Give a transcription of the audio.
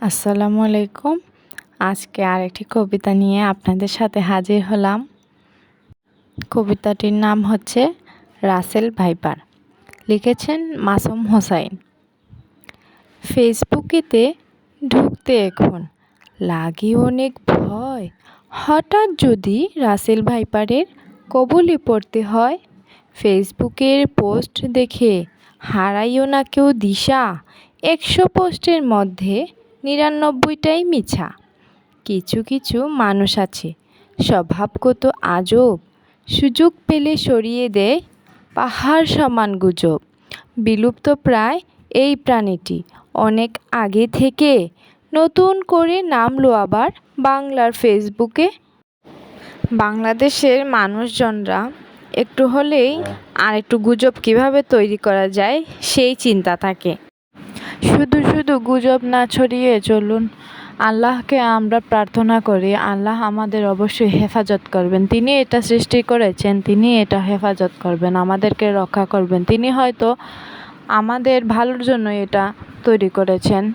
আসসালামু আলাইকুম। আজকে আরেকটি কবিতা নিয়ে আপনাদের সাথে হাজির হলাম। কবিতাটির নাম হচ্ছে রাসেল ভাইপার লিখেছেন মাসুম হোসাইন। ফেসবুকেতে ঢুকতে এখন লাগে অনেক ভয়। হঠাৎ যদি রাসেল ভাইপারের কবলে পড়তে হয়, ফেসবুকের পোস্ট দেখে হারাইও না কেউ দিশা। একশো পোস্টের মধ্যে নিরানব্বইটাই মিছা। কিছু কিছু মানুষ আছে, স্বভাবগত আজব। সুযোগ পেলে সরিয়ে দেয়, পাহাড় সমান গুজব। বিলুপ্ত প্রায় এই প্রাণীটি। অনেক আগে থেকে নতুন করে নামলো আবার বাংলার ফেসবুকে। বাংলাদেশের মানুষজনরা একটু হলেই আর একটু গুজব কীভাবে তৈরি করা যায় সেই চিন্তা থাকে। শুধু শুধু গুজব না ছড়িয়ে চলুন। আল্লাহকে আমরা প্রার্থনা করি, আল্লাহ আমাদের অবশ্যই হেফাজত করবেন। তিনি এটা সৃষ্টি করেছেন, তিনি এটা হেফাজত করবেন, আমাদেরকে রক্ষা করবেন। তিনি হয়তো আমাদের ভালোর জন্য এটা তৈরি করেছেন।